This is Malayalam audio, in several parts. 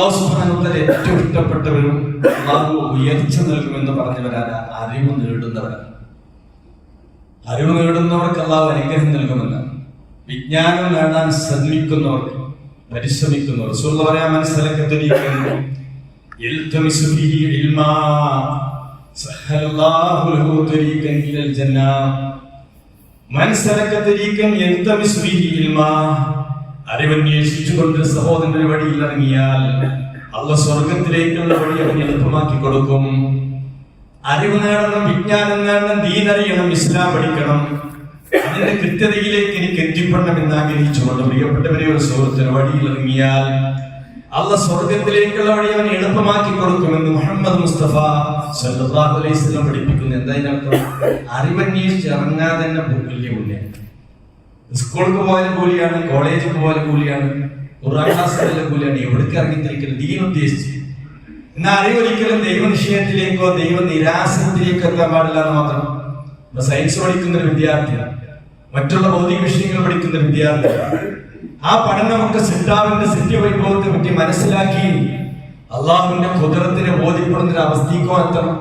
അവസ്ഥാനത്തിൽ ഏറ്റവും ഇഷ്ടപ്പെട്ടവരും അള്ളാഹു ഉയർച്ച നൽകുമെന്ന് പറഞ്ഞവരാണ് അറിവ് നേടുന്നവരാണ് അറിവ് നേടുന്നവർക്ക് അള്ളാഹു അനുഗ്രഹം നൽകുമെന്ന്. വിജ്ഞാനം നേടാൻ ശ്രമിക്കുന്നവർക്ക് പരിശ്രമിക്കുന്നവർ. സുഹൃത്ത് പറയാൻ മനസ്സിലാക്കത്തിരിക്കുന്നു മനസ്സിലാക്കത്തിരിക്കും അറിവന്വേഷിച്ചുകൊണ്ട് സഹോദരന്റെ വഴിയിൽ ഇറങ്ങിയാൽ അള്ള സ്വർഗത്തിലേക്കുള്ള വഴി അവൻ എളുപ്പമാക്കി കൊടുക്കും. അറിവ് നേടണം വിജ്ഞാനം നേടണം ദീനറിയണം ഇസ്ലാം പഠിക്കണം. അതിന്റെ കൃത്യതയിലേക്ക് എനിക്ക് എത്തിപ്പെടണം എന്ന് ആഗ്രഹിച്ചുകൊണ്ട് പ്രിയപ്പെട്ടവരെ ഒരു സുഹൃത്തിന് വഴിയിൽ ഇറങ്ങിയാൽ അള്ള സ്വർഗത്തിലേക്കുള്ള വഴി അവൻ എളുപ്പമാക്കി കൊടുക്കുമെന്ന് മുഹമ്മദ് മുസ്തഫ സല്ലല്ലാഹു അലൈഹി വസല്ലം പഠിപ്പിക്കുന്നു. എന്തായതിനർത്ഥം അറിവന്വേഷിച്ച് ഇറങ്ങാതെ തന്നെ വലിയ പുണ്യം സ്കൂൾക്ക് പോയാലും കൂലിയാണ് കോളേജിൽ പോയാലും കൂലിയാണ് ഖുർആൻ കൂലിയാണ് എവിടേക്ക് ഇറങ്ങിത്തിരിക്കലും ദീൻ ഉദ്ദേശിച്ച്. എന്നാൽ അറിവൊരിക്കലും ദൈവനിഷയത്തിലേക്കോ ദൈവ നിരാശത്തിലേക്കോ എത്താൻ പാടില്ല എന്ന് മാത്രം. ഇപ്പൊ സയൻസ് പഠിക്കുന്ന ഒരു വിദ്യാർത്ഥി മറ്റുള്ള ഭൗതിക വിഷയങ്ങൾ പഠിക്കുന്ന ഒരു വിദ്യാർത്ഥി ആ ഒക്കെ സിദ്ധാവിന്റെ സിദ്ധി വൈഭവത്തെ പറ്റി മനസ്സിലാക്കി അള്ളാഹുവിന്റെ കുതിരത്തിനെ ബോധ്യപ്പെടുന്ന ഒരു അവസ്ഥയ്ക്കോ എത്തണം.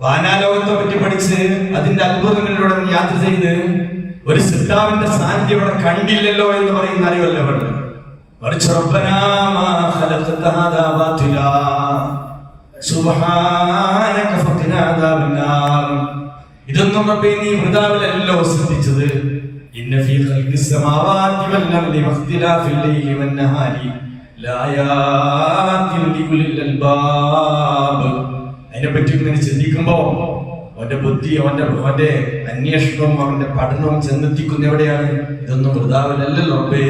വാനാലോകത്തെ പറ്റി പഠിച്ച് അതിന്റെ അത്ഭുതങ്ങളിലൂടെ യാത്ര ചെയ്ത് ഒരു സിദ്ധാവിന്റെ സാന്നിധ്യം ഇവിടെ കണ്ടില്ലല്ലോ എന്ന് പറയുന്ന അറിവല്ല വേണ്ടത് മറിച്ച് ഇതൊന്നും റബ്ബേ നീ ശ്രദ്ധിച്ചത്. അതിനെപ്പറ്റി ഇങ്ങനെ ചിന്തിക്കുമ്പോ അവന്റെ ബുദ്ധി അവന്റെ അവന്റെ അന്വേഷണവും അവന്റെ പഠനവും ചെന്നെത്തിക്കുന്ന എവിടെയാണ്? ഇതൊന്നും വൃതാവിലല്ലല്ലോ റബ്ബേ.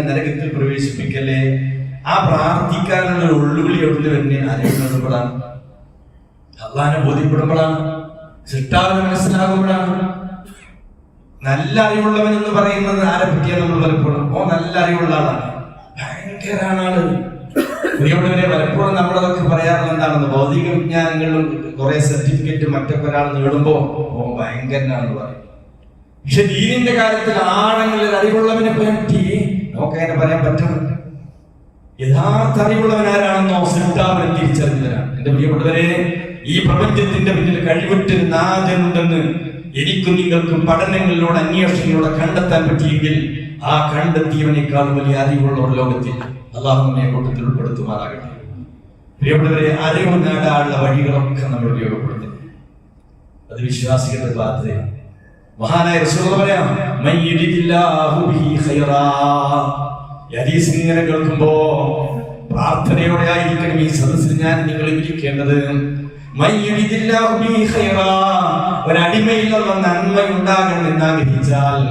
നരകത്തിൽ പ്രവേശിപ്പിക്കല്ലേ? ആ പ്രാർത്ഥിക്കാനുള്ള ഒരു ഉള്ളുവിളി എവിടെ തന്നെ അറിയുന്നതാണ് അള്ളാഹിനെ ബോധ്യപ്പെടുമ്പോഴാണ് സൃഷ്ടാവിനെ മനസ്സിലാകുമ്പോഴാണ് നല്ല അറിവുള്ളവൻ എന്ന് പറയുന്നത് ആരെ പറ്റിയാണ് നമ്മൾ പലപ്പോഴും? ഓ നല്ല അറിവുള്ള ആളാണ്. ഭയങ്കരാണ് ആളാണ് പ്രിയപ്പെട്ടവരെ പലപ്പോഴും നമ്മളതൊക്കെ പറയാറുള്ള എന്താണെന്ന് ഭൗതിക വിജ്ഞാനങ്ങളിലും കുറെ സർട്ടിഫിക്കറ്റ് മറ്റൊക്കെ ഒരാൾ നേടുമ്പോ ഓ ഭയങ്കരനാണെന്ന് പറയും. പക്ഷെ ദീനിന്റെ കാര്യത്തിൽ ആണെങ്കിൽ അറിവുള്ളവനെ പറ്റി? നമുക്ക് അങ്ങനെ പറയാൻ പറ്റും യഥാർത്ഥ അറിവുള്ളവൻ ആരാണെന്നോ സൃഷ്ടാവിനെ തിരിച്ചറിഞ്ഞവരാണ്. എന്റെ പ്രിയപ്പെട്ടവരെ ഈ പ്രപഞ്ചത്തിന്റെ പിന്നിൽ കഴിവുറ്റൊരു നാഥനുണ്ടെന്ന് എനിക്കും നിങ്ങൾക്ക് പഠനങ്ങളിലൂടെ അന്വേഷണങ്ങളിലൂടെ കണ്ടെത്താൻ പറ്റിയെങ്കിൽ ആ കണ്ടെത്തിയവനേക്കാൾ വലിയ അറിവുള്ള ലോകത്തിൽ അള്ളാഹുവിനെ കൂട്ടത്തിൽ ഉൾപ്പെടുത്തുമാറാകട്ടെ. പ്രിയപ്പെട്ടവരെ അറിവ് നേടാനുള്ള വഴികളൊക്കെ നമ്മൾ ഉപയോഗപ്പെടുത്തുന്നു അത് വിശ്വാസികളുടെ ബാധ്യതയാണ് മഹാനായ പറയാം കേൾക്കുമ്പോ പ്രാർത്ഥനയോടെ ആയിരിക്കണം ഈ സദസ്സിൽ ഞാൻ നിങ്ങൾ ഇരിക്കേണ്ടത് "മൻ യുരിദില്ലാഹു ബിഹി ഖൈറാ." ഒരടിമയിൽ നിന്ന് നന്മ ഉണ്ടാകണമെന്ന് ആഗ്രഹിച്ചാൽ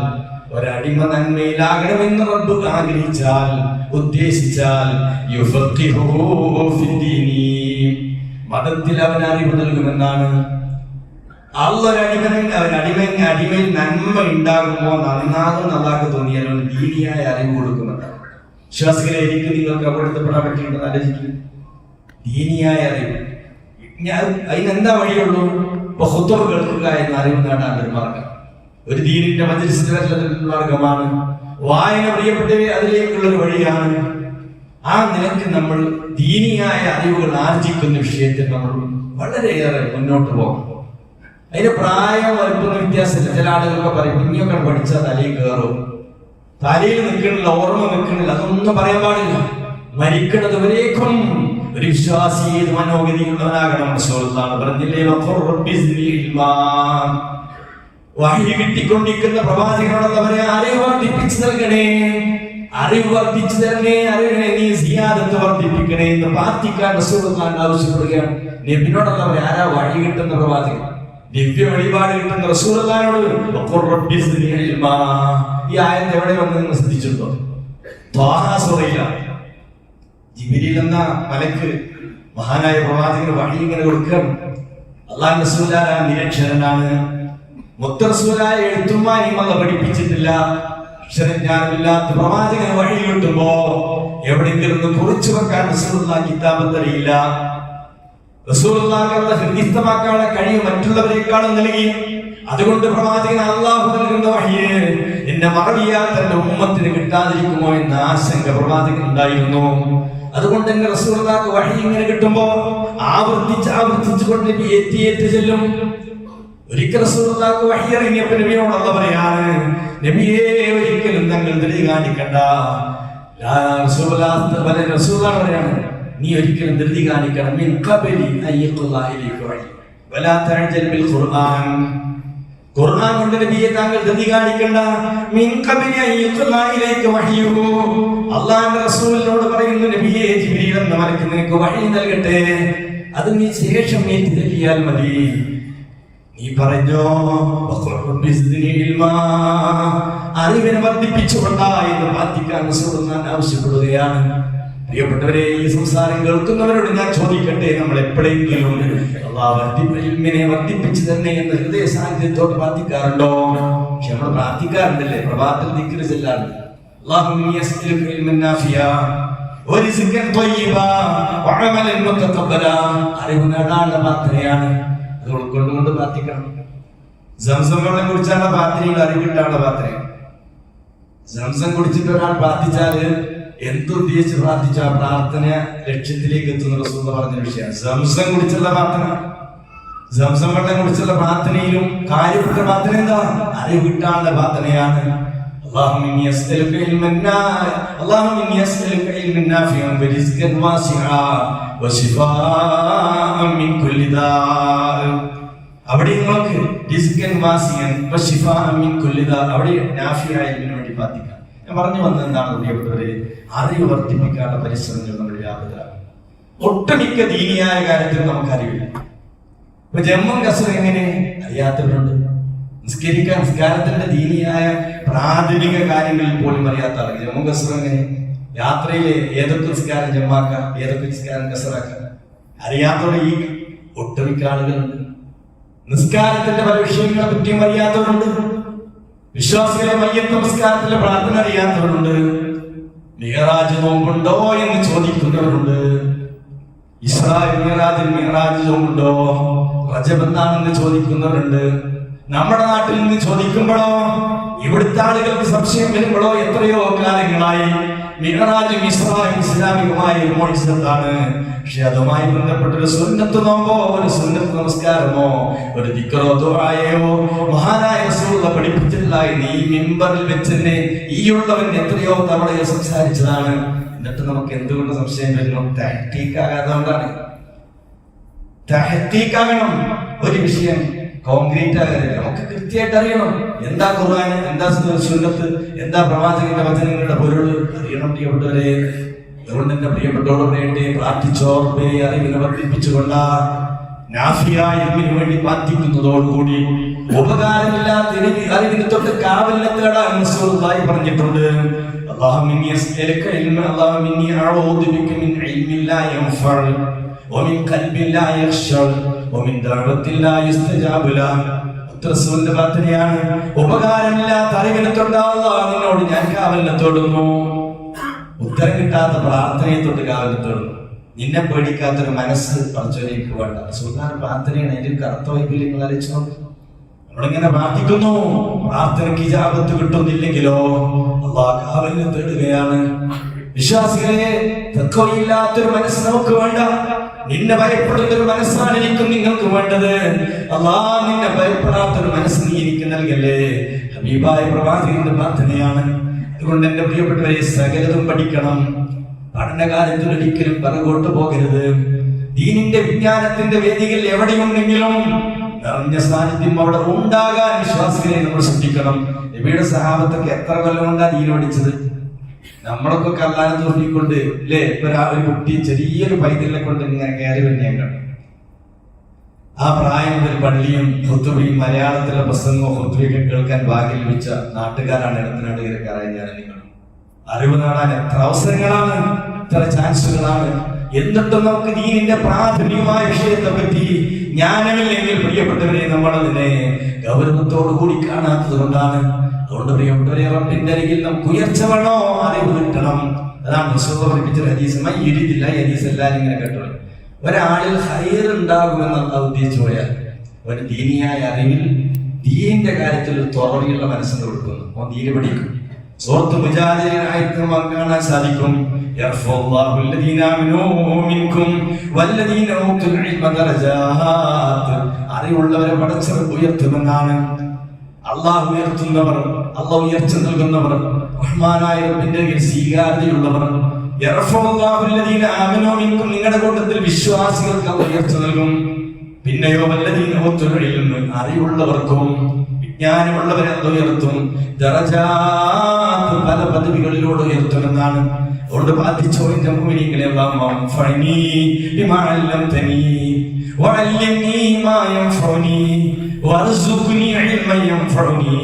ഒരടിമ നന്മയിലാകണമെന്ന് റബ്ബ് ആഗ്രഹിച്ചാൽ ഉദ്ദേശിച്ചാൽ. മതത്തിൽ അവൻ അറിവ് നൽകുമെന്നാണ് ഒരടിമൻ അടിമയിൽ നന്മ ഉണ്ടാകുമ്പോൾ നന്നാകും നന്നാക്ക് തോന്നിയാൽ ദീനിയായ അറിവ് കൊടുക്കുന്നുണ്ട് വിശ്വാസികളെ എനിക്ക് നിങ്ങൾക്ക് അപകടത്തിൽപ്പെടാൻ പറ്റിയിട്ടുണ്ടെന്ന് ആലോചിക്കും ദീനിയായ അറിവ് ഞാൻ അതിനെന്താ വഴിയുള്ളൂ? ഇപ്പൊ ഹുത്തുർ കേൾക്കുക എന്ന് അറിയുന്നതാണ് ഒരു മാർഗം. ഒരു ദീനിന്റെ മജ്ലിസിന്റെ വരലൊരു മാർഗമാണ്. വായന പ്രിയപ്പെട്ടവരെ അതിലേക്കുള്ള ഒരു വഴിയാണ്. ആ നിലയ്ക്ക് നമ്മൾ ദീനിയായ അറിവുകൾ ആർജിക്കുന്ന വിഷയത്തിൽ നമ്മൾ വളരെയേറെ മുന്നോട്ട് പോകണം. അതിന് പ്രായം വലിപ്പം വ്യത്യാസമില്ല. ചില ആളുകളൊക്കെ പറയും കുഞ്ഞൊക്കെ പഠിച്ചാൽ തലയിൽ കയറും. തലയിൽ നിൽക്കണില്ല ഓർമ്മ നിൽക്കണില്ല അതൊന്നും പറയാൻ പാടില്ല. മരിക്കുന്നത് വരേക്കും ഒരു വിശ്വാസി ഏത് മനോഗതിയുള്ളവനാകണം സുഹൃത്താണ് പറഞ്ഞില്ലേ. വഹി കിട്ടിക്കൊണ്ടിരിക്കുന്ന പ്രവാചകനോടുള്ളവരെ അറിവ് വർദ്ധിപ്പിച്ചു നൽകണേ. അറിവ് വർദ്ധിച്ചു തരണേ. അറിവിനെ നീ സിയാദത്ത് വർദ്ധിപ്പിക്കണേ എന്ന് പ്രാർത്ഥിക്കാൻ റസൂലുള്ളാഹി ആവശ്യപ്പെടുകയാണ്. നബിനോടുള്ളവരെ ആരാ വഴി കിട്ടുന്ന പ്രവാചകൻ? ദിവ്യ വഴിപാട് കിട്ടുന്ന റസൂലുള്ളാഹിനോട്. ഈ ആയത്ത് എവിടെ വന്നെന്ന് ശ്രദ്ധിച്ചിട്ടുണ്ടോ? ത്വാഹ സൂറയിലാണ്. ജിബിരിൽ എന്ന മലക്ക് മഹാനായ പ്രവാചകന് വഴി ഇങ്ങനെ കൊടുക്കുകയാണ്. അള്ളാഹ് നിരക്ഷരനാണ്. നിരക്ഷരനാണ് മുത്തറസൂലായ എഴുത്തുമായും അല്ല പഠിപ്പിച്ചിട്ടില്ല. അക്ഷരജ്ഞാനമില്ലാത്ത പ്രവാചകന് വഴി കിട്ടുമ്പോ എവിടെയെങ്കിലും കുറിച്ചു വെക്കാൻ റസൂലുള്ള കിതാബത്തറിയില്ല. റസൂലുള്ളാഹിന്റെ ഹൃദയസ്ഥമാക്കാനുള്ള കഴിവ് മറ്റുള്ളവരെക്കാളും നൽകി. അതുകൊണ്ട് പ്രവാചകൻ അള്ളാഹു നൽകുന്ന വഴിയെ എന്നെ മറവിയാൽ തന്റെ ഉമ്മത്തിന് കിട്ടാതിരിക്കുമോ എന്ന ആശങ്ക പ്രവാചകൻ ഉണ്ടായിരുന്നു. അതുകൊണ്ട് തന്നെ റസൂർദാക്ക് വഴി ഇങ്ങനെ കിട്ടുമ്പോ ആവർത്തിച്ച് ആവർത്തിച്ചു കൊണ്ട് ഏറ്റി ഏറ്റ് ചെല്ലും. ഒരിക്കൽ റസൂർദാക്ക് വഴി ഇറങ്ങിയപ്പോ നബിയോട് അല്ല പറയാണ് നബിയെ ഒരിക്കലും തങ്ങൾ ധൃതി കാണിക്കണ്ട. പറയാണ് നീ ഒരിക്കലും ധൃതി കാണിക്കണം. ഖുർആൻ കൊണ്ട് നബിയെ താങ്കൾ ഗതി കാണിക്കണ്ട മിൻ ഖബലി അയ്യഖുല്ലാഹിലേക്ക് വഹിയുഹു. അല്ലാഹുവിന്റെ റസൂലിനോട് പറയുന്നു നബിയെ ജിബ്രീൽ എന്ന മലക്ക് നിനക്ക് വഹി നൽകട്ടെ. അത് നീ ശേഷം ഏറ്റി നൽകിയാൽ മതി. നീ പറഞ്ഞോ അറിവിനെ വർദ്ധിപ്പിച്ചുകൊണ്ടാ എന്ന് പ്രാർത്ഥിക്കാൻ ആവശ്യപ്പെടുകയാണ്. പ്രിയപ്പെട്ടവരെ ഈ സംസാരം കേൾക്കുന്നവരോട് ഞാൻ ചോദിക്കട്ടെ? നമ്മൾ എപ്പോഴെങ്കിലും വർദ്ധിപ്പിനെ വർദ്ധിപ്പിച്ചു തന്നെ എന്ന ഹൃദയ സാന്നിധ്യത്തോട് പ്രാർത്ഥിക്കാറുണ്ടോ? പക്ഷെ നമ്മൾ പ്രാർത്ഥിക്കാറുണ്ടല്ലേ? പ്രഭാതത്തിൽ നിൽക്കുന്ന ചെല്ലാറുണ്ട്. ഒരു അറിവ് നേടാനുള്ള പ്രാർത്ഥനയാണ്. അത് ഉൾക്കൊണ്ടുകൊണ്ട് പ്രാർത്ഥിക്കണം. സംസംഗങ്ങളെ കുടിച്ചാണ് പ്രാർത്ഥനയിൽ അറിവിട്ടാണ് പ്രാർത്ഥന സംസം കുടിച്ചിട്ട് ഒരാൾ പ്രാർത്ഥിച്ചാൽ എന്തുദ്ദേശിച്ച് പ്രാർത്ഥിച്ച ആ പ്രാർത്ഥന ലക്ഷ്യത്തിലേക്ക് എത്തുന്ന റസൂൽ പറഞ്ഞ വിഷയമാണ് സംസം കുടിച്ചുള്ള പ്രാർത്ഥന സംസം വെള്ളം കുടിച്ചുള്ള പ്രാർത്ഥനയിലും കാര്യപ്പെട്ട പ്രാർത്ഥന എന്താ അറിവ് കിട്ടാനുള്ള പ്രാർത്ഥനയാണ് اللهم اني اسالك علما نافعا اللهم اني اسالك علما نافعا ورزقا واسعا وشفاء من كل داء അവിടെ നിങ്ങൾക്ക് റിസ്കൻ വാസിയൻ വശിഫാഅ മിൻ കുല്ലി ദാ അവിടെ നാഫിയായ ഇതിനു വേണ്ടി പ്രാർത്ഥിക്കാം ഞാൻ പറഞ്ഞു വന്നത് എന്താണ് പ്രിയപ്പെട്ടവരെ? അറിവ് വർദ്ധിപ്പിക്കാനുള്ള പരിശ്രമങ്ങൾ നമ്മൾ വ്യാപൃതരാകും ഒട്ടുമിക്ക ദീനിയായ കാര്യത്തിൽ നമുക്ക് അറിവില്ല. ഇപ്പൊ ജമ്മു കസർ എങ്ങനെ? അറിയാത്തവരുണ്ട്. നിസ്കരിക്കാൻ നിസ്കാരത്തിന്റെ ദീനിയായ പ്രാഥമിക കാര്യങ്ങളിൽ പോലും അറിയാത്ത ആളുകൾ. ജമ്മു കസർ എങ്ങനെ? യാത്രയിലെ ഏതൊക്കെ നിസ്കാരം ജമ്മാക്കാം ഏതൊക്കെ നിസ്കാരം കസറാക്കാം? അറിയാത്തവർ ഈ ഒട്ടുമിക്ക ആളുകളുണ്ട്. നിസ്കാരത്തിന്റെ പല വിഷയങ്ങളെ പറ്റിയും അറിയാത്തവരുണ്ട്. വിശ്വാസികളെ മയ്യത്ത് നമസ്കാരത്തിലെ പ്രാർത്ഥന അറിയാത്തവരുണ്ട്. മിഹറാജ് നോമ്പുണ്ടോ എന്ന് ചോദിക്കുന്നവരുണ്ട്. ഇസ്രായേൽ മിഹറാജിൽ മിഹറാജ് നോമ്പുണ്ടോ? റജബ് ചോദിക്കുന്നവരുണ്ട്. നമ്മുടെ നാട്ടിൽ നിന്ന് ചോദിക്കുമ്പോഴോ ഇവിടുത്തെ ആളുകൾക്ക് സംശയം വരുമ്പോഴോ എത്രയോ കാലങ്ങളായി. മിഹറാജും ഇസ്രായും ഇസ്ലാമികമായ ഒരു മോചിതത്താണ് പക്ഷെ അതുമായി ബന്ധപ്പെട്ട ഒരു സുന്നത്ത് നോമ്പോ ഒരു സുന്നത്ത് നമസ്കാരമോ ഒരു ദിക്കറോ ദുആയോ മഹാനായ റസൂലുള്ള പഠിപ്പിച്ചിട്ടില്ല എന്ന് ഈ മിമ്പറിൽ വെച്ച് തന്നെ ഈയുള്ളവൻ എത്രയോ തവണ സംസാരിച്ചതാണ്. എന്നിട്ട് നമുക്ക് എന്തുകൊണ്ട് സംശയം വരുന്നു? തഹ്തീക്കാകാത്തതുകൊണ്ടാണ്. തഹ്തീക്കാകണം ഒരു വിഷയം. കോൺക്രീറ്റ് ആകരുത് നമുക്ക് കൃത്യമായിട്ട് അറിയണം. എന്താ ഖുർആൻ? എന്താ സുന്നത്ത്? എന്താ പ്രവാചകന്റെ വചനങ്ങളുടെ പൊരുൾ അറിയണം പ്രിയപ്പെട്ടവരെ അതുകൊണ്ട് എന്റെ പ്രിയപ്പെട്ടോട് പറയട്ടെ പ്രാർത്ഥിച്ചോ റബ്ബേ അറിവിനെ വർദ്ധിപ്പിച്ചുകൊണ്ട നാഫിയായ ഇൽമിന് വേണ്ടി പ്രാർത്ഥിക്കുന്നതോടുകൂടി ഉപകാരമില്ലാത്ത ഇനി അറിവിന് തൊട്ട് കാവലിനെ തേടാൻ റസൂലുള്ളാഹി പറഞ്ഞിട്ടുണ്ട് اللهم إني أسألك علما اللهم إني أعوذ بك من علم لا ينفع ومن قلب لا يخشع ومن دعوة لا يستجاب له റസൂലിന്റെ പ്രാർത്ഥനയാണ്. ഉപകാരമില്ലാത്ത അറിവിനെ നിന്നോട് ഞാൻ കാവലിനെ തൊടുന്നു. ഉത്തരം കിട്ടാത്ത പ്രാർത്ഥനയെ തൊട്ട് കാവലിനെ തൊടുന്നു. നിന്നെ പേടിക്കാത്തൊരു മനസ്സ് പഠിച്ചവരേക്ക് വേണ്ട. റസൂലിന്റെ പ്രാർത്ഥനയാണ് എന്റെ കറുത്ത വൈകല്യങ്ങൾ നോക്ക്. നമ്മളിങ്ങനെ പ്രാർത്ഥിക്കുന്നു. പ്രാർത്ഥനയ്ക്ക് ജാപത്ത് കിട്ടുന്നില്ലെങ്കിലോ അള്ളാഹ് കാവലിനെ തേടുകയാണ്. വിശ്വാസികളെ തെക്കോയില്ലാത്തൊരു മനസ്സ് നമുക്ക് വേണ്ട. നിന്നെ ഭയപ്പെടുന്ന ഒരു മനസ്സാണ് എനിക്കും നിങ്ങൾക്ക് വേണ്ടത്. അള്ളാ നിന്നെ ഭയപ്പെടാത്ത ഒരു മനസ്സ് നീ എനിക്ക് നൽകല്ലേ. ഹബീബായ പ്രവാചകന്റെ പ്രാർത്ഥനയാണ്. അതുകൊണ്ട് എന്റെ പ്രിയപ്പെട്ടവരെ സകലതും പഠിക്കണം. പഠനകാലത്തിൽ ഒരിക്കലും പിറകോട്ട് പോകരുത്. ദീനിന്റെ വിജ്ഞാനത്തിന്റെ വേദികൾ എവിടെയുണ്ടെങ്കിലും നിറഞ്ഞ സാന്നിധ്യം അവിടെ ഉണ്ടാകാൻ വിശ്വാസികളെ നമ്മൾ ശ്രദ്ധിക്കണം. നബിയുടെ സഹാബത്തൊക്കെ എത്ര കൊല്ലം കൊണ്ടാണ് ദീനോടിച്ചത് നമ്മളൊക്കെ കല്ലാനെ തോന്നിക്കൊണ്ട് അല്ലേ ഒരാ- കുട്ടി ചെറിയൊരു പൈതലിനെ കൊണ്ട് ഇങ്ങനെ കയറി വരുന്ന ആ പ്രായം ഒരു പള്ളിയും ഹുത്തുബയും മലയാളത്തിലെ പ്രസംഗവും ഹുത്തുബയൊക്കെ കേൾക്കാൻ ഭാഗ്യം ലഭിച്ച നാട്ടുകാരാണ് ഇടത്തനാട്ടുകാരക്കാരായ ഞാൻ നിങ്ങൾ അറിവ് നേടാൻ എത്ര അവസരങ്ങളാണ് എത്ര ചാൻസുകളാണ്. എന്നിട്ടും നമുക്ക് ദീനിന്റെ പ്രാഥമികമായ വിഷയത്തെ പറ്റി ജ്ഞാനമില്ലെങ്കിൽ പ്രിയപ്പെട്ടവരെ നമ്മൾ അതിനെ ഗൗരവത്തോടു കൂടി കാണാത്തത് കൊണ്ടാണ് അതുകൊണ്ട് പ്രിയപ്പെട്ടവരെ റബ്ബിന്റെ അരികിൽ നമുക്ക് ഉയർച്ച വേണോ അറിവ് കിട്ടണം അതാണ് റസൂൽ പഠിപ്പിച്ച ഒരു ഹദീസ് മൈ യുരിദില്ല ഈ ഹദീസ് എല്ലാവരും ഇങ്ങനെ കേട്ടോ ഒരാളിൽ ഹൈർ ഉണ്ടാകുമെന്ന് അള്ളാഹ് ഉദ്ദേശിച്ചു പോയാൽ ഒരു ദീനിയായ അറിവിൽ ദീനിന്റെ കാര്യത്തിൽ ഒരു തുറവിയുള്ള മനസ്സിന് കൊടുക്കുന്നു ഓൻ ദീന് പഠിക്കും സുഹൃത്ത് മുജാദിനായിട്ട് നമുക്ക് കാണാൻ സാധിക്കും يرفع الله الذين آمنوا منكم والذين أوتوا العلم درجات അറിവുള്ളവരെ പടച്ചവർ ഉയർത്തുമെന്നാണ് അള്ളാഹ് ഉയർത്തുന്നവർ അള്ളാഹ് ഉയർച്ച നൽകുന്നവർ റഹ്മാനായ റബ്ബിന്റെ സ്വീകാര്യതയുള്ളവർ. നിങ്ങളുടെ കൂട്ടത്തിൽ വിശ്വാസികൾക്ക് ഉയർച്ച നൽകും. പിന്നെയോ വല്ലദീന ഊത്തുൽ ഇൽമ അറിവുള്ളവർക്കും വിജ്ഞാനമുള്ളവരെ അള്ളാഹ് ഉയർത്തും. പല പദവികളിലൂടെ ഉയർത്തുമെന്നാണ് അതുകൊണ്ട് ബാധിച്ചോ എന്റെ മുഅ്മിനീങ്ങളെ അല്ലാഹുമ്മ ഫഅനി ബിമാ അല്ലംതനി وعلمني ما ينفعني وارزقني علما ينفعني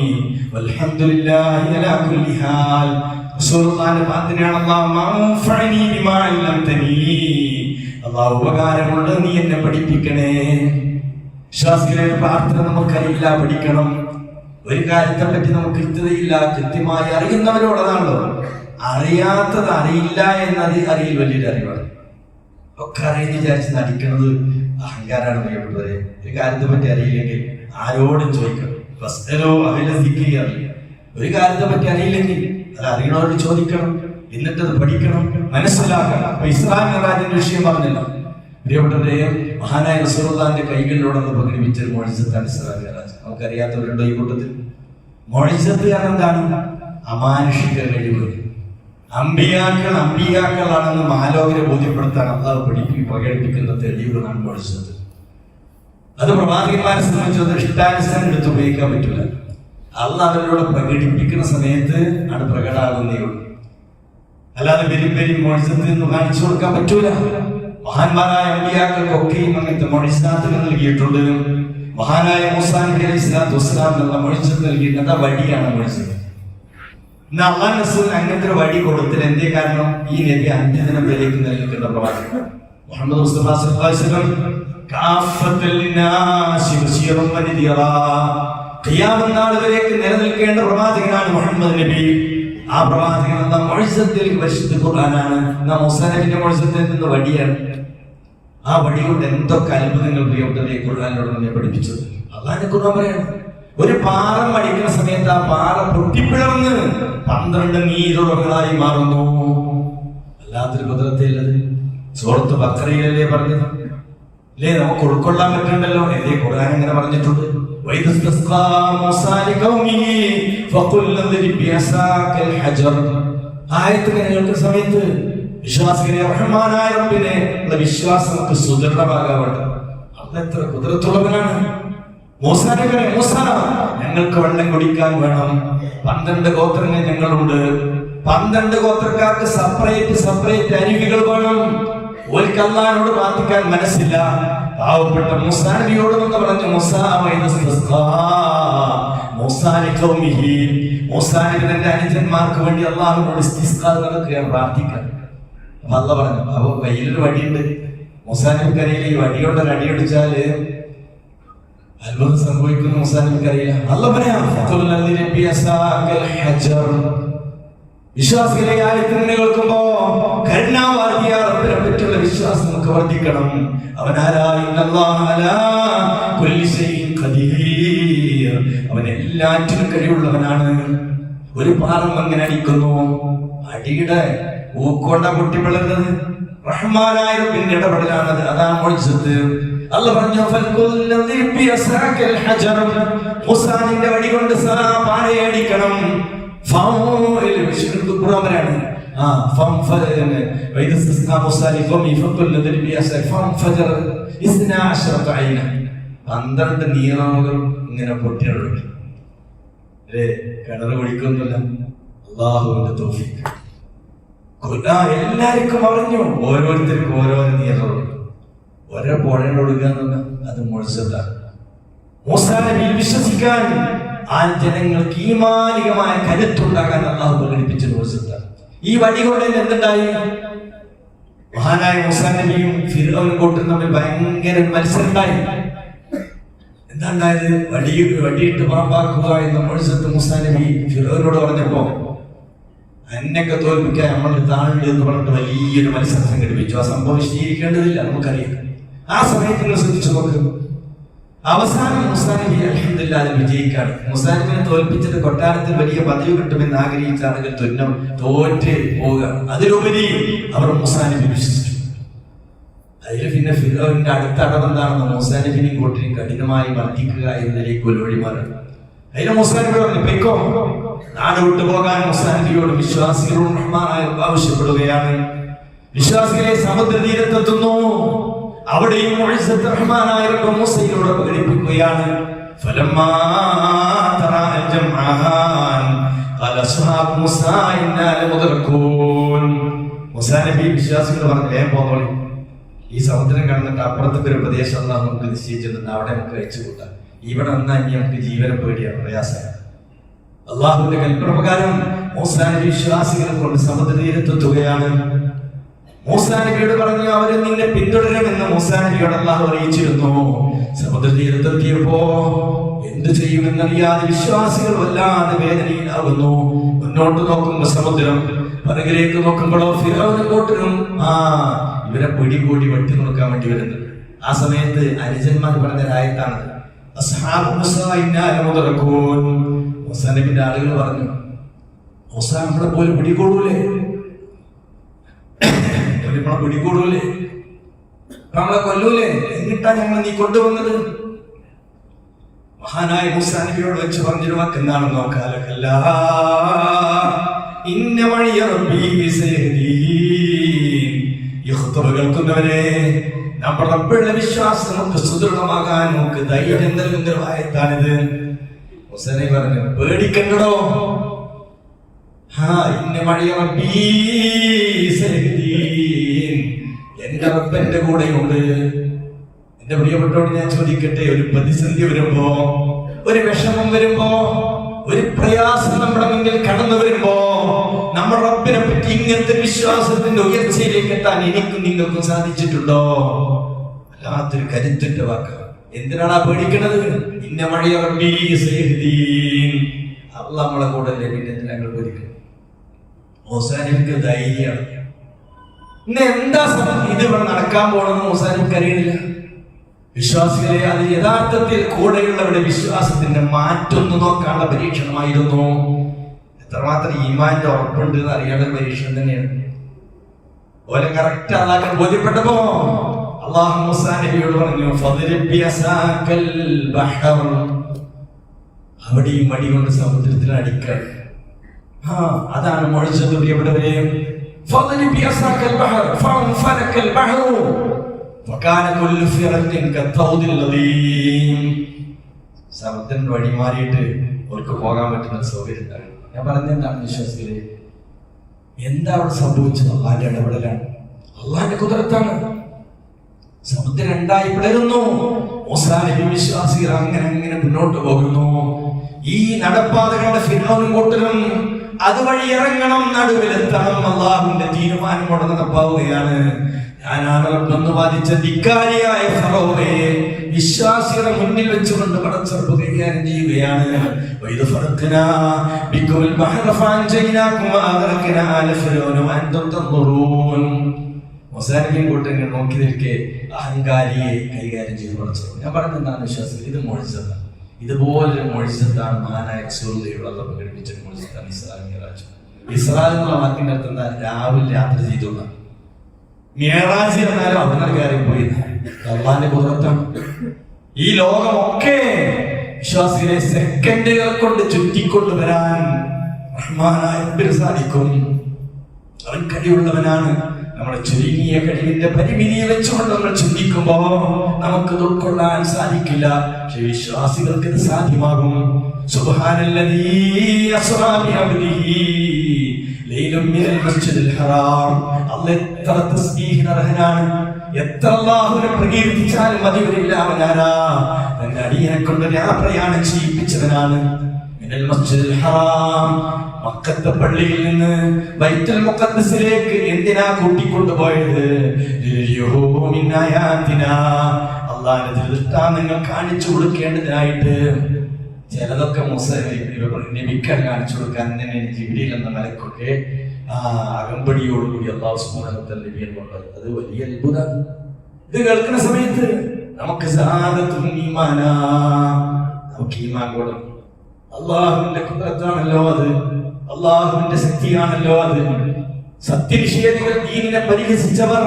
والحمد لله على كل حال رسول الله പ്രാർത്ഥനയാണ് اللهم انفعني بما علمتني അള്ളാഹു ഉപകാരമുണ്ട് നീ എന്നെ പഠിപ്പിക്കണേ വിശ്വാസികളെ പ്രാർത്ഥന നമുക്കറിയില്ല പഠിക്കണം ഒരു കാര്യത്തെ പറ്റി നമുക്ക് കൃത്യതയില്ല കൃത്യമായി അറിയുന്നവരോടതാണല്ലോ അറിയാത്തത് അറിയില്ല എന്നത് അറിയിൽ വലിയൊരു അറിവാണ് ഒക്കെ അറിയുന്ന വിചാരിച്ച് നടിക്കുന്നത് അഹങ്കാരാണ് പ്രിയപ്പെട്ടവരെ. ഒരു കാര്യത്തെ പറ്റി അറിയില്ലെങ്കിൽ ആരോടും ചോദിക്കണം ഫസ്റ്റലോ അവരെ അറിയില്ല ഒരു കാര്യത്തെ പറ്റി അറിയില്ലെങ്കിൽ അത് അറിയണവരോട് ചോദിക്കണം. എന്നിട്ടത് പഠിക്കണം. മനസ്സിലാക്കണം. അപ്പൊ ഇസ്ലാമിക രാജ്യന്റെ വിഷയം പറഞ്ഞല്ലോ. പ്രിയപ്പെട്ടവരെ മഹാനായ റസൂറുല്ലാന്റെ കൈകളിലൂടെ ഒന്ന് പകടിപ്പിച്ചൊരു മോഴിസത്താണ് ഇസ്ലാമിക രാജ്യം. നമുക്കറിയാത്തവരുണ്ടോ ഈ കൂട്ടത്തിൽ? മോഴിസത്ത് കാരണം എന്താണ്? അമാനുഷിക കഴിവ് അമ്പിയാക്കൾ അമ്പിയാക്കളാണെന്ന് മാലോകരെ ബോധ്യപ്പെടുത്താൻ അള്ളാഹ് പഠിപ്പി പ്രകടിപ്പിക്കുന്ന തെളിവുകളാണ് പഠിച്ചത്. അത് പ്രവാചകന്മാരെ സംബന്ധിച്ചത് ഇഷ്ടാനുസരണം എടുത്ത് ഉപയോഗിക്കാൻ പറ്റില്ല. അള്ളാഹ് അവരോട് പ്രകടിപ്പിക്കുന്ന സമയത്ത് ആണ് പ്രകടാകുന്നേ അല്ലാതെ വരും വരും മോഴിസത്ത് നിന്ന് കാണിച്ചു കൊടുക്കാൻ പറ്റൂല. മഹാന്മാരായ അമ്പിയാക്കൾക്കൊക്കെയും അങ്ങനത്തെ മൊഴിസാത്തുകൾ നൽകിയിട്ടുണ്ട്. മഹാനായ മുസാൻ അലി സ്വലാത്തു വസ്സലാം എന്നുള്ള മൊഴിച്ചത് നൽകിയിട്ടുണ്ട്. വഴിയാണ് മൊഴിസത്ത് ഇന്ന് അള്ളാഹ് റസൂൽ അങ്ങനത്തെ ഒരു വഴി കൊടുത്തില്ല എന്തേ കാരണം? ഈ നബി അന്ത്യദിനം വിലയ്ക്ക് നൽകിക്കുന്ന പ്രവാചകൻ. മുഹമ്മദ് മുസ്തഫ വനദീറാ ഖിയാമത്ത് നിലനിൽക്കേണ്ട പ്രവാചകനാണ് മുഹമ്മദ് നബി. ആ പ്രവാചകൻ എന്ന മൊഴിസത്തിൽ പരിശുദ്ധ ഖുർആനാണ്. നാം മൂസാ നബിന്റെ മൊഴിസത്തിൽ നിന്ന് വടിയാണ്. ആ വടി കൊണ്ട് എന്തൊക്കെ അത്ഭുതങ്ങൾ പ്രിയപ്പെട്ടവരെ ഖുർആാനോട് നമ്മെ പഠിപ്പിച്ചത്? അള്ളാഹിന്റെ ഖുർആൻ പറയാണ്. ഒരു പാറ മടിക്കുന്ന സമയത്ത് ആ പാറ പൊട്ടിപ്പിളർന്ന് പന്ത്രണ്ട് നീരുറകളായി മാറുന്നു. അല്ലാത്തൊരു ഭദ്രതയില്ലത് സുഹൃത്ത് ബക്രയിലല്ലേ പറഞ്ഞത്? അല്ലേ നമുക്ക് ഉൾക്കൊള്ളാൻ പറ്റുന്നുണ്ടല്ലോ. എന്തേ ഖുർആൻ ഇങ്ങനെ പറഞ്ഞിട്ടുണ്ട്. ആയത്തിനെ സമയത്ത് റഹ്മാനായ റബ്ബിനെ വിശ്വാസം സുദൃഢമാകാവട്ടെ അന്ന് എത്ര കുതിരത്തുള്ളവനാണ് മൂസാനബിനെ മൂസ ഞങ്ങൾക്ക് വെള്ളം കുടിക്കാൻ വേണം. പന്ത്രണ്ട് ഗോത്രങ്ങൾ ഞങ്ങളുണ്ട്. പന്ത്രണ്ട് ഗോത്രക്കാർക്ക് സെപ്പറേറ്റ് സെപ്പറേറ്റ് അരുവികൾ വേണം. ഓർക്ക് അള്ളഹാനോട് പ്രാർത്ഥിക്കാൻ മനസ്സില്ല. പാവപ്പെട്ട മുസാനബിയോട് എന്ന് പറഞ്ഞു മുസാനബി തന്റെ അനുജന്മാർക്ക് വേണ്ടി അള്ളാഹുനോട് നടക്കുകയാണ് പ്രാർത്ഥിക്കാൻ. അപ്പൊ അല്ല പറഞ്ഞു അപ്പൊ കയ്യിലൊരു വടിയുണ്ട്. മുസാനബി കരയിൽ ഈ വടി കൊണ്ട് ഒരു അടിയടിച്ചാൽ അത്ഭുതം സംഭവിക്കുന്ന റബ്ബിനെ പറ്റിയുള്ള വിശ്വാസം നമുക്ക് വർദ്ധിക്കണം അവൻ അവൻ എല്ലാറ്റിനും കഴിവുള്ളവനാണ് ഒരു പാറം അങ്ങനെ അടിക്കുന്നു അടിയുടെ ഊക്കൊണ്ട പൊട്ടി പിളരുന്നത് റഹ്മാനായ റബ്ബിന്റെ ഇടപെടലാണത് അതാണ് മൊഴിച്ചത് അല്ല പറഞ്ഞു മുസാനിന്റെ വടി കൊണ്ട് പാറയെ അടിക്കണം ഖുർആനാണ് ആ പന്ത്രണ്ട് നീറാമുകൾ ഇങ്ങനെ പൊട്ടിയുള്ളു അല്ലേ കിണറ് അള്ളാഹുവിന്റെ തോഫിക്ക്. എല്ലാവർക്കും അറിഞ്ഞു. ഓരോരുത്തർക്കും ഓരോ നീറുള്ളൂ ഓരോ പുഴയുടെ ഒടുക്കുക എന്ന് അത് നബിയിൽ വിശ്വസിക്കാൻ ആ ജനങ്ങൾക്ക് ഈമാനികമായ കരുത്തുണ്ടാകാൻ അള്ളാഹു പ്രകടിപ്പിച്ച മുഴുസത്താണ് ഈ വടി കൊണ്ട് എന്തുണ്ടായി? മഹാനായ മൂസാ നബിയും ഫിറോനും കൂട്ടും തമ്മിൽ ഭയങ്കര മത്സരം ഉണ്ടായി എന്താണ്ടായത്? വടി വടിയിട്ട് പാമ്പാക്കുക എന്ന മുഴുസത്ത് മൂസാ നബി ഫിറോനോട് പറഞ്ഞപ്പോ എന്നൊക്കെ തോൽപ്പിക്കാൻ നമ്മൾ താഴെ എന്ന് പറഞ്ഞിട്ട് വലിയൊരു മത്സരം സംഘടിപ്പിച്ചു. ആ സംഭവം വിശദീകരിക്കേണ്ടതില്ല നമുക്കറിയാം. ആ സമയത്ത് നിങ്ങൾ ശ്രദ്ധിച്ചു നോക്കും അവസാനം മുസാനബി അലഹമില്ലാതെ വിജയിക്കാണ്. മുസാനബിനെ തോൽപ്പിച്ചത് കൊട്ടാരത്തിൽ വലിയ പതിവ് കിട്ടുമെന്ന് ആഗ്രഹിച്ച ആളുകൾ തുന്നം തോറ്റ് പോവുക. അതിലുപരി അവർ മുസാനബി വിശ്വസിച്ചു. അതിൽ പിന്നെ ഫിറോവിന്റെ അടുത്ത അടവെന്താണെന്ന് മുസാനബിനെയും കൂട്ടിനെയും കഠിനമായി മർദ്ദിക്കുക എന്നതിലേക്ക് ഒരു വഴിമാറാണ് അതിന് മുസാനബി പറഞ്ഞു പൊയ്ക്കോ. നാട് വിട്ടുപോകാൻ മുസാനബിയോട് വിശ്വാസികളോട് ആവശ്യപ്പെടുകയാണ്. വിശ്വാസികളെ സമുദ്രതീരത്തെത്തുന്നു. അവിടെയും മുഅ്സിത്ത് റഹ്മാനായ റബ്ബ് മൂസയിലൂടെ പ്രകടിപ്പിക്കുകയാണ് فلما ترى الجمعان قال أصحاب موسى إنا لمدركون മൂസാ നബി വിശ്വാസികൾ പറഞ്ഞു വേഗം പോന്നോളി ഈ സമുദ്രം കണ്ടിട്ട് അപ്പുറത്തെ ഒരു പ്രദേശം അള്ളാഹ് നമുക്ക് നിശ്ചയിച്ചിട്ടുണ്ട് അവിടെ നമുക്ക് അയച്ചു കൂട്ടാം ഇവിടെ വന്നാൽ ഇനി നമുക്ക് ജീവനെ പേടിയാണ് പ്രയാസമാണ് അള്ളാഹുവിന്റെ കൽപ്രകാരം മൂസാ നബി വിശ്വാസികളെ കൊണ്ട് സമുദ്രതീരത്തെത്തുകയാണ് മൂസാ നബിയോട് പറഞ്ഞു അവർ നിന്നെ പിന്തുടരുമെന്ന് മൂസാനബിയോട് അള്ളാഹു അറിയിച്ചിരുന്നു. സമുദ്രതീരത്തെത്തിയപ്പോ എന്ത് ചെയ്യുമെന്നറിയാതെ വിശ്വാസികൾ വല്ലാതെ വേദനയിലാകുന്നു. മുന്നോട്ട് നോക്കുമ്പോ സമുദ്രം പറകിലേക്ക് നോക്കുമ്പോഴോ ഫിറോട്ടിനും ആ ഇവരെ പിടികൂടി വെട്ടി നോക്കാൻ വേണ്ടി വരുന്നു ആ സമയത്ത് അനുജന്മാർ പറഞ്ഞ രായത്താണ് ആളുകൾ പറഞ്ഞു മൂസ പോലെ പിടികൂടൂലേ? നമ്മളെ പിടികൂടൂലേ നമ്മളെ കൊല്ലൂലേ? എന്നിട്ടാ ഞങ്ങൾ നീ കൊണ്ടുവന്നത്? മഹാനായ മൂസാ നബിയോട് വെച്ച് പറഞ്ഞൊരു വാക്ക് എന്താണെന്ന് നോക്കാലല്ല ഇന്ന വഴിയ നമ്മുടെ റബ്ബുള്ള വിശ്വാസം നമുക്ക് സുദൃഢമാകാൻ നമുക്ക് ധൈര്യം നൽകുന്ന ഒരു ആയത്താണിത്. മുസനെ പറഞ്ഞു പേടിക്കണ്ടടോ ഹാ, ഇന്ന വഴിയ റബ്ബീ സയഹ്ദീൻ. എന്റെ റബ്ബ് എന്റെ കൂടെയുണ്ട്. എന്റെ പ്രിയപ്പെട്ടോട് ഞാൻ ചോദിക്കട്ടെ ഒരു പ്രതിസന്ധി വരുമ്പോ ഒരു വിഷമം വരുമ്പോ ഒരു പ്രയാസം നമ്മുടെ മുന്നിൽ കടന്നു വരുമ്പോ നമ്മുടെ റബ്ബിനെ പറ്റി ഇങ്ങനത്തെ വിശ്വാസത്തിന്റെ ഉയർച്ചയിലേക്ക് എത്താൻ എനിക്കും നിങ്ങൾക്കും സാധിച്ചിട്ടുണ്ടോ? വല്ലാത്തൊരു കരുത്തിന്റെ വാക്ക്. എന്തിനാണ് ആ പേടിക്കണത്? ഇന്ന മഴയ റബ്ബി സയ്യിദീൻ. അള്ളാഹ് നമ്മളെ കൂടെ ലഭിക്കുന്ന ഞങ്ങൾ പേടിക്കണം മോസാനിക്ക് ധൈര്യമാണ് ഇന്ന് എന്താ ഇത് ഇവിടെ നടക്കാൻ പോണെന്ന് മോസാനിക്ക് അറിയണില്ല. വിശ്വാസികളെ അത് യഥാർത്ഥത്തിൽ കൂടെയുള്ളവരുടെ വിശ്വാസത്തിന്റെ മാറ്റൊന്നു നോക്കാനുള്ള പരീക്ഷണമായിരുന്നു. എത്രമാത്രം ഈമാന്റെ ഉറപ്പുണ്ട് എന്ന് അറിയാനുള്ള പരീക്ഷണം തന്നെയാണ്. ഓലെ കറക്റ്റ് അള്ളാഹ് ബോധ്യപ്പെട്ടപ്പോ അള്ളാഹു മൂസാ നബിയോട് പറഞ്ഞു. അവിടെയും മടി കൊണ്ട് സമുദ്രത്തിൽ അടിക്കാൻ. ആ അതാണ് മൊഴിച്ചത് പ്രിയപ്പെട്ടവരെ ശബ്ദം വഴിമാറിയിട്ട് അവർക്ക് പോകാൻ പറ്റുന്ന സൗകര്യം ഞാൻ പറഞ്ഞ എന്താണ് വിശ്വാസികളെ? എന്താ അവിടെ സംഭവിച്ചത്? അള്ളാന്റെ ഇടപെടലാണ്. അള്ളാന്റെ കുതിരത്താണ്. സമുദ്രം രണ്ടായി പിളരുന്നു. വിശ്വാസികൾ അങ്ങനെ അങ്ങനെ മുന്നോട്ട് പോകുന്നു. ഈ നടപ്പാതകളുടെ ഫിറോനും കൂട്ടരും അതുവഴി ഇറങ്ങണം നടുവിലെത്തണം അള്ളാഹുവിന്റെ തീരുമാനമോടെ നടപ്പാവുകയാണ്. ഞാനാണ് റബ്ബെന്ന് വാദിച്ച ധിക്കാരിയായ ഫറോവേ വിശ്വാസികളെ മുന്നിൽ വെച്ചുകൊണ്ട് പടച്ചെറുപ്പ് കൈകാര്യം ചെയ്യുകയാണ്. മൊസാനബിൻ കൂട്ടങ്ങൾ നോക്കി നിൽക്കെ അഹങ്കാരിയെ കൈകാര്യം ചെയ്ത് പടച്ചെറുപ്പ്. ഞാൻ പറഞ്ഞെന്താണ് വിശ്വാസം ഇത് മോഴിച്ചതാണ് ഇതുപോലൊരു മോഴിച്ചതാണ് മഹാനായ അള്ളാഹ് പ്രകടിപ്പിച്ച മോഴിച്ചതാണ് ഇസ്രാ മിറാജ്. ഇസ്രാ എന്നുള്ള വാക്കിന്റെ അർത്ഥം എന്താ? രാവിലെ യാത്ര ചെയ്തുള്ള മിറാജ് എന്നാലും അവിടെ കയറി പോയി. അള്ളാന്റെ കുതിരത്താണ് ഈ ലോകമൊക്കെ വിശ്വാസികളെ സെക്കൻഡുകൾ കൊണ്ട് ചുറ്റിക്കൊണ്ടുവരാൻ റഹ്മാനായ റബ്ബിന് സാധിക്കും. അവൻ കഴിവുള്ളവനാണ്. നമ്മുടെ ചുരുങ്ങിയ കഴിവിന്റെ പരിമിതിയെ വെച്ചുകൊണ്ട് നമ്മൾ ചിന്തിക്കുമ്പോൾ നമുക്ക് ഉൾക്കൊള്ളാൻ സാധിക്കില്ല. പക്ഷെ വിശ്വാസികൾക്ക് ഇത് സാധ്യമാകും. എത്ര അല്ലാഹുവിനെ പ്രകീർത്തിച്ചാലും മതി വരില്ല അവനാരാ തന്റെ അടിയനെ കൊണ്ട് ഞാൻ പ്രയാണം ചെയ്യിപ്പിച്ചവനാണ്. മക്കത്തെ പള്ളിയിൽ നിന്ന് ബൈത്തുൽ മുഖദ്ദസിലേക്ക് എന്തിനാ കൂട്ടിക്കൊണ്ടുപോയത്. അള്ളാഹിന്റെ ദൃഷ്ടാന്തങ്ങൾ കാണിച്ചു കൊടുക്കേണ്ടതിനായിട്ട്. ചിലതൊക്കെ നബിക്കാൻ കാണിച്ചു കൊടുക്കാൻ തന്നെ ജിബിരിയിൽ എന്ന നിലക്കൊക്കെ ആ അകമ്പടിയോടുകൂടി അള്ളാഹു സുബ്ഹാനഹു നബിയെ കൊണ്ടത് അത് വലിയ അത്ഭുതം. ഇത് കേൾക്കുന്ന സമയത്ത് നമുക്ക് സാധ ഈമാനാ. നമുക്ക് ഈമാൻ കൊടുക്കും അള്ളാഹുവിന്റെ കുതിരത്താണല്ലോ അത്. അള്ളാഹുവിന്റെ ശക്തിയാണല്ലോ അത്. സത്യനിഷേധികൾ ദീനിനെ പരിഹസിച്ചവർ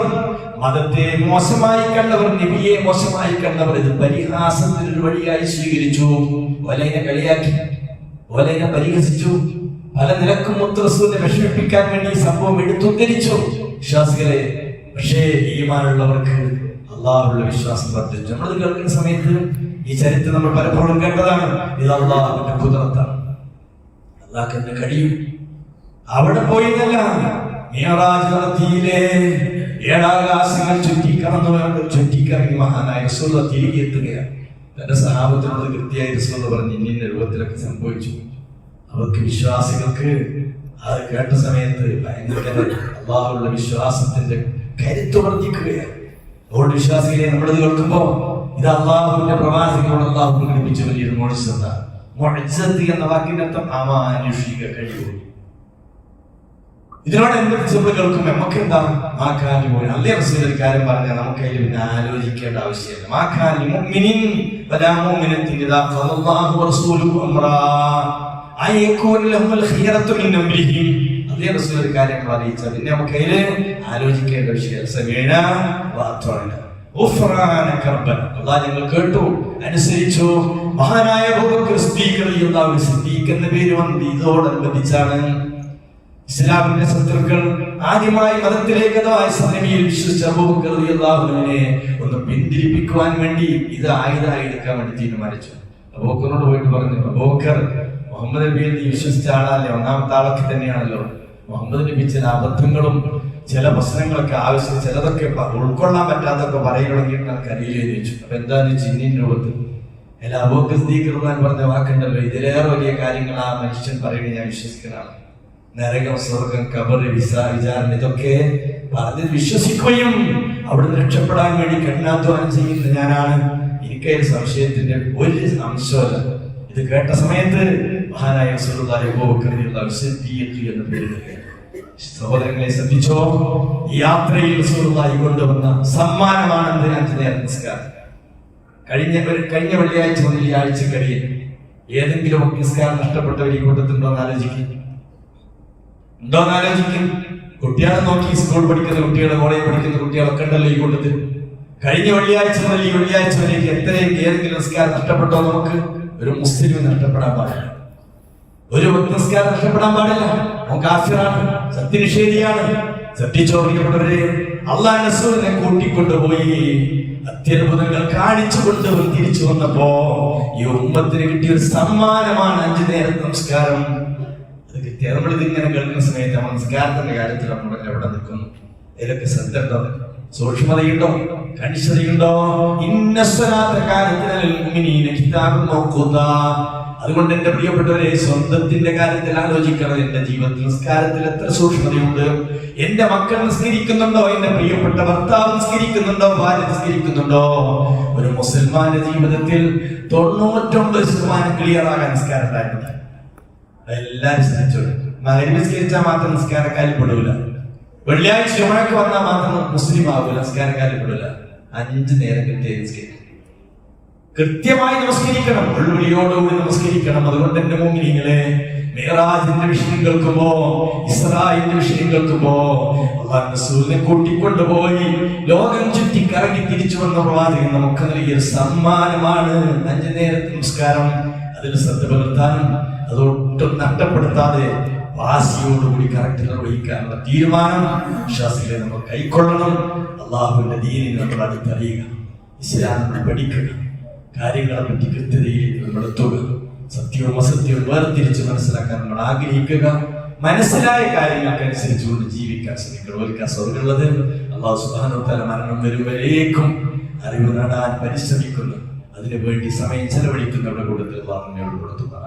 മതത്തെ മോശമായി കണ്ടവർ നബിയെ മോശമായി കണ്ടവർ ഇത് പരിഹാസത്തിന് ഒരു വഴിയായി സ്വീകരിച്ചു. ഒലൈനെ കളിയാക്കി ഒലൈനെ പരിഹസിച്ചു. പല നിലക്കും മുത്തറസൂലിനെ വിഷമിപ്പിക്കാൻ വേണ്ടി സംഭവം എടുത്തുദ്ധരിച്ചു വിശ്വാസികളെ പക്ഷേ ഈമാനുള്ളവർക്ക് അള്ളാഹുള്ള വിശ്വാസം വർദ്ധിച്ചു. നമ്മൾ കേൾക്കുന്ന സമയത്ത് ഈ ചരിത്രം നമ്മൾ പലപ്പോഴും കേട്ടതാണ്. ഇത് അള്ളാഹുവിന്റെ കുതിരത്താണ്. അള്ളാഹ് എന്ന് കഴിയും? അവിടെ പോയി എന്നല്ല മിയറാജ് നടത്തിയില്ലേ ഏഴാകാശങ്ങൾ ചുറ്റി കടന്നു ചുറ്റിക്കറങ്ങി മഹാനായ റസൂല തിരികെ എത്തുകയാണ്. തന്റെ സഹാബത്തിനോട് കൃത്യമായി റസൂല പറഞ്ഞു ഇന്ന രൂപത്തിലൊക്കെ സംഭവിച്ചു. അവർക്ക് വിശ്വാസികൾക്ക് അത് കേട്ട സമയത്ത് ഭയങ്കര അള്ളാഹുള്ള വിശ്വാസത്തിന്റെ കരുത്ത് വർദ്ധിക്കുകയാണ്. അതുകൊണ്ട് വിശ്വാസികളെ നമ്മളിത് കേൾക്കുമ്പോ ഇത് അള്ളാഹുവിന്റെ പ്രവാസികളോട് അള്ളാഹു പ്രകടിപ്പിച്ച വലിയൊരു മോഴ്സത മൊഴത്തി എന്ന വാക്കിന്റെ അർത്ഥം അമാനുഷിക കഴിവ്. ഇതിനോട് അനുബന്ധിച്ച് നമ്മൾ കേൾക്കുമ്പോൾ നമുക്ക് എന്താ മാക്കാലി മോൻ അല്ലേ റസൂൽ ഒരു കാര്യം പറഞ്ഞാൽ നമുക്ക് അതിൽ പിന്നെ ആലോചിക്കേണ്ട ആവശ്യമില്ല. മാക്കാലി മുഅ്മിനിൻ വലാ മുഅ്മിനത്തിൻ ഇദാ ഖലല്ലാഹു വറസൂലുഹു അംറാ. അയകൂന ലഹുൽ ഖിയറത്തു മിൻ അംരിഹിം. അല്ലേ റസൂൽ കാര്യങ്ങൾ അറിയിച്ച പിന്നെ നമുക്ക് ആലോചിക്കേണ്ട വിഷയം. കർബൻ. അള്ളാഹ് ഞങ്ങൾ കേട്ടു അനുസരിച്ചു. മഹാനായ എന്ന പേര് വന്നത് ഇതോടനുബന്ധിച്ചാണ്. ഇസ്ലാമിന്റെ ശത്രുക്കൾ ആദ്യമായി മതത്തിലേക്ക് അഥവാ ഇസ്ലാമിയിൽ വിശ്വസിച്ച അബൂബക്കർ റളിയല്ലാഹുവിനെ ഒന്ന് പിന്തിരിപ്പിക്കുവാൻ വേണ്ടി ഇത് ആയുധമായി എടുക്കാൻ വേണ്ടി തീരുമാനിച്ചു. അബൂബക്കറിനോട് പോയിട്ട് പറഞ്ഞു അബൂബക്കർ മുഹമ്മദ് നബിയിൽ നീ വിശ്വസിച്ച ആളല്ലേ? ഒന്നാമത്തെ ആളൊക്കെ തന്നെയാണല്ലോ. മുഹമ്മദ് നബി അബദ്ധങ്ങളും ചില പ്രശ്നങ്ങളൊക്കെ ആവശ്യം ചിലതൊക്കെ ഉൾക്കൊള്ളാൻ പറ്റാത്തൊക്കെ പറയുകയാണെങ്കിൽ എനിക്ക് അറിയില്ലേ ചോദിച്ചു അപ്പൊ എന്താണ് ജിന്നിൻ രൂപത്തിൽ? അല്ല റളിയല്ലാഹു പറഞ്ഞ വാക്കുണ്ടല്ലോ ഇതിലേറെ വലിയ കാര്യങ്ങൾ ആ മനുഷ്യൻ പറയുന്നത് ഞാൻ വിശ്വസിക്കുന്നതാണ്. നരകം സ്വർഗം കബർ വിസ വിചാരണ ഇതൊക്കെ പറഞ്ഞ് വിശ്വസിക്കുകയും അവിടുന്ന് രക്ഷപ്പെടാൻ വേണ്ടി കഠിനാധ്വാനം ചെയ്യുന്ന ഞാനാണ്. എനിക്കതിൽ സംശയത്തിന്റെ ഒരു അംശമല്ല. ഇത് കേട്ട സമയത്ത് മഹാനായ റസൂലുള്ളാഹി ഉപഭോക്തൃ എന്ന പേര്. സഹോദരങ്ങളെ ശ്രദ്ധിച്ചോ? യാത്രയിൽ റസൂലുള്ളാഹി കൊണ്ടുവന്ന സമ്മാനമാണ് എന്തിനാ അഞ്ച് നേരം നിസ്കാരം? കഴിഞ്ഞ കഴിഞ്ഞ വെള്ളിയാഴ്ച മുതൽ ഈ ആഴ്ചക്കടിയിൽ ഏതെങ്കിലും നിസ്കാരം നഷ്ടപ്പെട്ടവർ ഈ കൂട്ടത്തിലുണ്ടോന്ന് ആലോചിക്കും. ഉണ്ടോന്ന് ആലോചിക്കും. കുട്ടികളെ നോക്കി സ്കൂൾ പഠിക്കുന്ന കുട്ടികൾ കോളേജ് പഠിക്കുന്ന കുട്ടികളൊക്കെ ഉണ്ടല്ലോ ഈ കൂട്ടത്തിൽ. കഴിഞ്ഞ വെള്ളിയാഴ്ച മുതൽ ഈ വെള്ളിയാഴ്ച വരേക്ക് എത്രയും ഏതെങ്കിലും നിസ്കാരം നഷ്ടപ്പെട്ടോ നമുക്ക് ഒരു മുസ്ലിം നഷ്ടപ്പെടാൻ പാടില്ല. ഒരു ഭക്തസ്കാരം നഷ്ടപ്പെടാൻ പാടില്ല. ആഫിറാണ് സത്യനിഷേധിയാണ്. സത്യചോദിക്കപ്പെട്ടവരെ അള്ളാഹ് നസൂലിനെ കൂട്ടിക്കൊണ്ടുപോയി അത്യത്ഭുതങ്ങൾ കാണിച്ചുകൊണ്ട് അവർ തിരിച്ചു വന്നപ്പോ ഈ ഉമ്മത്തിന് കിട്ടിയ ഒരു സമ്മാനമാണ് അഞ്ചു നേരം നമസ്കാരം കിട്ടിയ നമ്മൾ കേൾക്കുന്ന സമയത്ത് ആ നമസ്കാരത്തിന്റെ കാര്യത്തിൽ നമ്മൾ എവിടെ നിൽക്കുന്നു? ഇതിലൊക്കെ ശ്രദ്ധ ഉണ്ടോ? സൂക്ഷ്മതയുണ്ടോ? കണിശതയുണ്ടോ? ഇന്ന സ്വലാത്ത കാര്യത്തിൽ കിതാബുൻ മൗഖൂതാ. അതുകൊണ്ട് എന്റെ പ്രിയപ്പെട്ടവരെ സ്വന്തത്തിന്റെ കാര്യത്തിൽ ആലോചിക്കണം എന്റെ ജീവിതത്തിൽ നിസ്കാരത്തിൽ എത്ര സൂക്ഷ്മതയുണ്ട്. എന്റെ മക്കൾ നിസ്കരിക്കുന്നുണ്ടോ? എന്റെ പ്രിയപ്പെട്ട ഭർത്താവ് നിസ്കരിക്കുന്നുണ്ടോ? ഭാര്യ നിസ്കരിക്കുന്നുണ്ടോ? ഒരു മുസൽമാന്റെ ജീവിതത്തിൽ തൊണ്ണൂറ്റൊമ്പത് ശതമാനം ക്ലിയർ ആകാൻ നിസ്കാരം ഉണ്ടായിരുന്നു എല്ലാരും ശ്രദ്ധിച്ചോളൂ മകരി നിസ്കരിച്ചാൽ മാത്രം നിസ്കാരക്കാരിൽ പെടൂല. വെള്ളിയാഴ്ച ചുമഴക്ക് വന്നാൽ മാത്രം മുസ്ലിം ആകൂല നിസ്കാരക്കാരിൽ പെടൂല. അഞ്ച് നേരം കിട്ടിയ നിസ്കരിക്കും. കൃത്യമായി നമസ്കരിക്കണം. ഉൾവിളിയോടുകൂടി നമസ്കരിക്കണം. അതുകൊണ്ട് എന്റെ മുമ്പിൽ ഇങ്ങനെ മേറാജിന്റെ വിഷയം കേൾക്കുമ്പോ ഇസ്രായിന്റെ വിഷയം കേൾക്കുമ്പോ റസൂലിനെ കൂട്ടിക്കൊണ്ടുപോയി ലോകം ചുറ്റി കറങ്ങി തിരിച്ചു വന്ന പ്രവാചകൻ നമുക്ക് നൽകിയ ഒരു സമ്മാനമാണ്. അഞ്ചു നേരത്തെ നമസ്കാരം. അതിൽ ശ്രദ്ധ പുലർത്താനും അതൊട്ടും നഷ്ടപ്പെടുത്താതെ വാസിയോടുകൂടി കറക്റ്റ് നിർവഹിക്കാനുള്ള തീരുമാനം വിശ്വാസികളെ നമ്മൾ കൈക്കൊള്ളണം. അള്ളാഹുവിന്റെ ദീനിനെ നമ്മൾ അടുത്തറിയുക ഇസ്ലാമിനെ പഠിക്കുക. കാര്യങ്ങളെ പറ്റി കൃത്യതയിലേക്ക് നമ്മൾ എത്തുക സത്യവും അസത്യവും വേർതിരിച്ച് മനസ്സിലാക്കാൻ നമ്മൾ ആഗ്രഹിക്കുക. മനസ്സിലായ കാര്യങ്ങൾക്കനുസരിച്ചുകൊണ്ട് ജീവിക്കാൻ ശ്രമിക്കണം. ഒരു സ്വർഗമുള്ളത് അള്ളാഹു സുബാനു തല മരണം വരുമ്പോഴേക്കും അറിവ് നേടാൻ പരിശ്രമിക്കുന്നു. അതിനു വേണ്ടി സമയം ചെലവഴിക്കുന്നവരുടെ കൂട്ടത്തിൽ അള്ളാഹു കൊടുത്തുന്നതാണ്